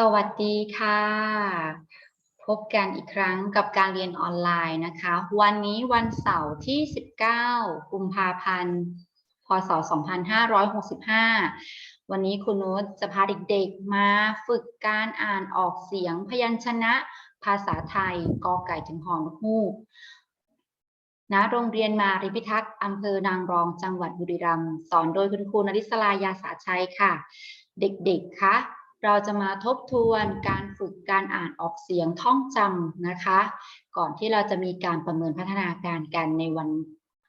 สวัสดีค่ะ พบกันอีกครั้งกับการเรียนออนไลน์นะคะ วันนี้วันเสาร์ที่ 19 กุมภาพันธ์ พศ 2565 วันนี้คุณนุชจะพาเด็กๆมาฝึกการอ่านออกเสียงพยัญชนะภาษาไทยกอไก่ถึงหอนกฮูกณโรงเรียนมาริพิทักษ์อำเภอนางรองจังหวัดบุรีรัมย์สอนโดยคุณครูนริศลายาสาชัยค่ะ เด็กๆคะ เราจะมาทบทวนการฝึกการอ่านออกเสียงท่องจำนะคะ ก่อนที่เราจะมีการประเมินพัฒนาการกันในวัน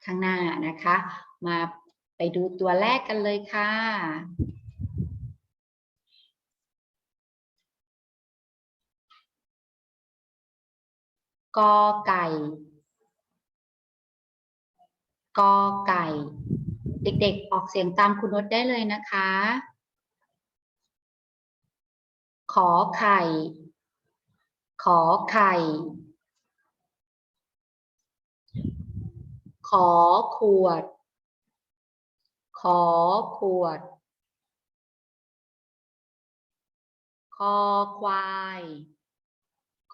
ข้างหน้านะคะ มาไปดูตัวแรกกันเลยค่ะ กอไก่ กอไก่ เด็กๆออกเสียงตามคุณนุชได้เลยนะคะ ขอไข่ ขอไข่ ขอขวด ขอขวด คอควาย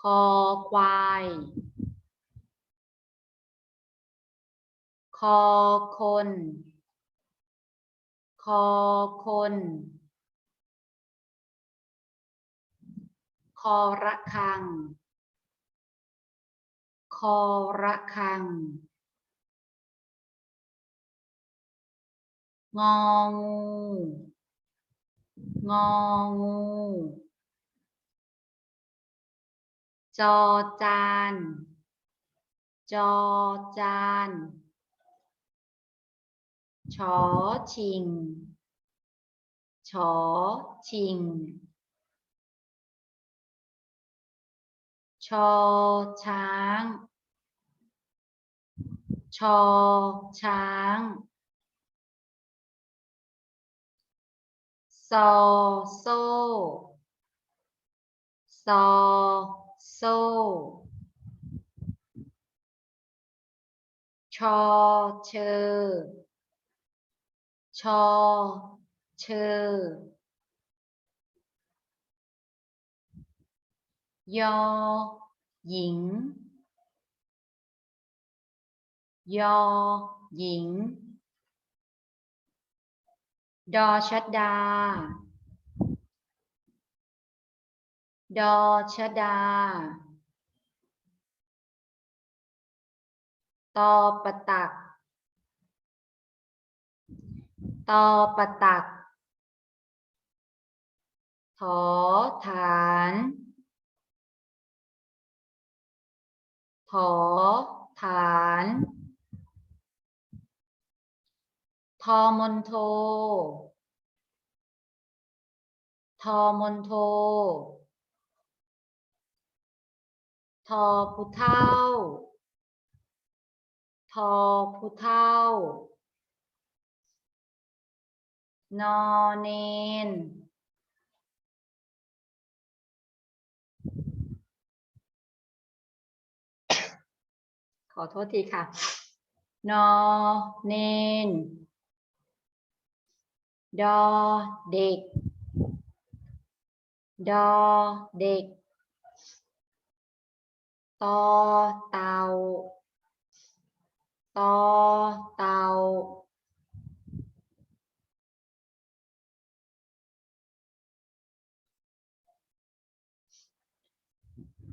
คอควาย คอคน คอคน คอระคัง คอระคัง งองู งองู จอจาน จอจานชอชิง ชอชิง ชอช้าง ชอช้างซอโซซอโซชอเชอชอเชอ ยอหญิง ยอหญิง ดอชดา ดอชดา ตอปะตัก ตอปะตัก ถอฐาน ถอฐานทอมนโท ทอมนโท ทอผู้เท่า ทอผู้เท่า นอเนน ขอโทษทีค่ะ นอเนน ดอเด็ก ดอเด็ก ตอเต่าตอเต่า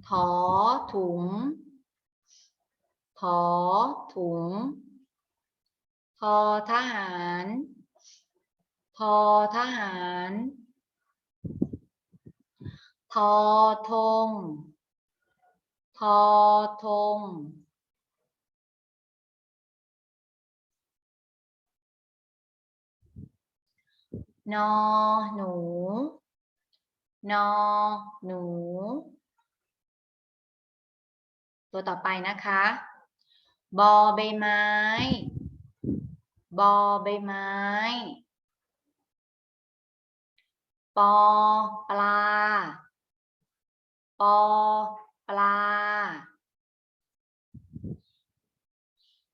ถอ ถอถุงทอทหารทอทหารทอธงทอธงนอหนู นอหนู ตัวต่อไปนะคะ บอใบไม้ บอใบไม้ ปอปลา ปอปลา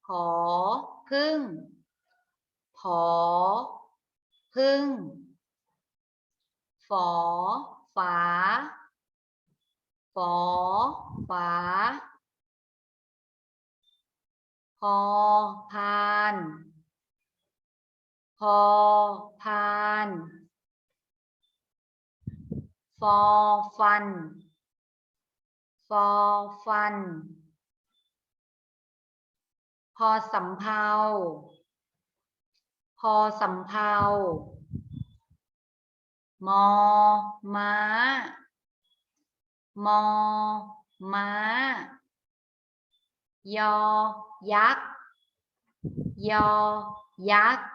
ผอพึ่งผอพึ่ง ฝอฝา ฝอฝา อพานพอพานฟอฟันฟอฟัน พอสำเภาพอสำเภามอม้ามอม้า ยอ ยักษ์ ยอ ยักษ์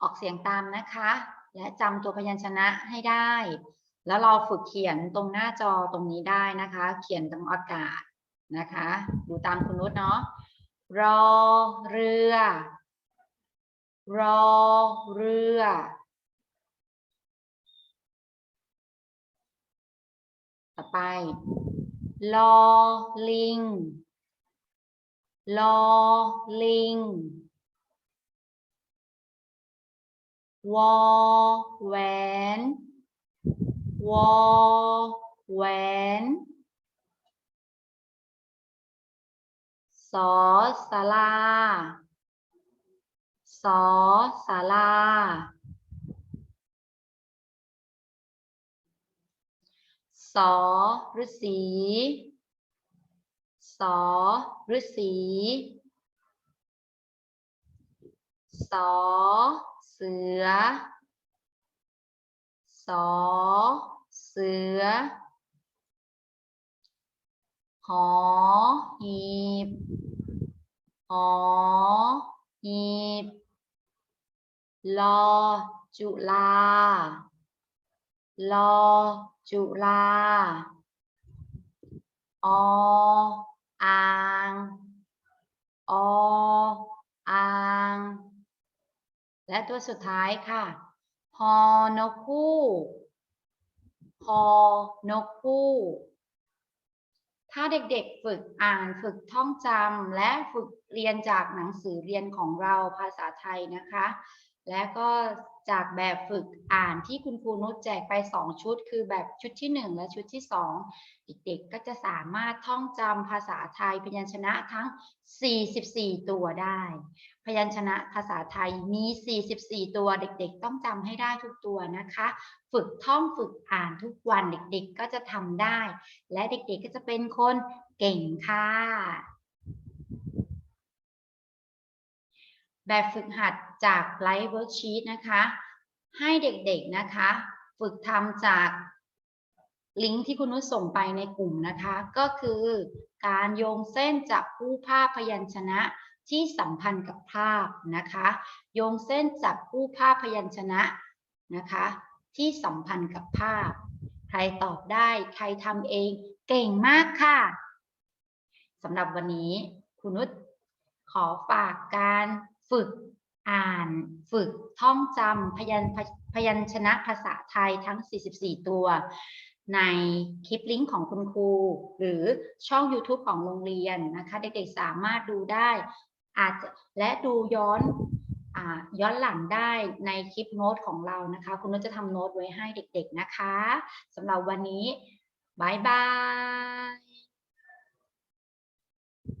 ออกเสียงตามนะคะ และจำตัวพยัญชนะให้ได้ แล้วเราฝึกเขียนตรงหน้าจอตรงนี้ได้นะคะ เขียนตรงอากาศนะคะ ดูตามคุณนุชเนาะ รอเรือ รอเรือ ต่อไป ลอลิง ลอลิง วอแหวน วอแหวนสอสาราสอสาราสอฤษี สอฤษีสอเสือสอเสือ หอหีบ หอหีบ ลอจุลา ลอจุลาอ อางออาง และตัวสุดท้ายค่ะฮอนกคู่ฮอนกคู่ถ้าเด็กๆฝึกอ่านฝึกท่องจำและฝึกเรียนจากหนังสือเรียนของเราภาษาไทยนะคะ และก็ จากแบบฝึกอ่านที่คุณครูนุชแจกไป 2 ชุด คือแบบชุดที่ 1 และชุดที่ 2 เด็กๆก็จะสามารถท่องจำภาษาไทยพยัญชนะทั้ง 44 ตัวได้ พยัญชนะภาษาไทยมี 44 ตัวเด็กๆ ต้องจำให้ได้ทุกตัวนะคะ ฝึกท่องฝึกอ่านทุกวันเด็กๆ ก็จะทำได้ และเด็กๆก็จะเป็นคนเก่งค่ะ แบบฝึกหัดจากไลฟ์เวิร์กชีตนะคะ ให้เด็กๆนะคะ ฝึกทำจากลิงก์ที่คุณนุชส่งไปในกลุ่มนะคะ ก็คือการโยงเส้นจับคู่ภาพพยัญชนะที่สัมพันธ์กับภาพนะคะ โยงเส้นจับคู่ภาพพยัญชนะนะคะ ที่สัมพันธ์กับภาพ ใครตอบได้ใครทำเองเก่งมากค่ะสำหรับวันนี้คุณนุชขอฝากการ ฝึกอ่าน ฝึกท่องจำพยัญพยัญชนะภาษาไทยทั้ง 44 ตัว ในคลิปลิงก์ของคุณครู หรือช่อง YouTube ของโรงเรียนนะคะ เด็กๆสามารถดูได้ อาจจะและดูย้อนอย้อนหลังได้ในคลิปโน้ตของเรานะคะ คุณนุชจะทำโน้ตไว้ให้เด็กๆนะคะสำหรับวันนี้บายบาย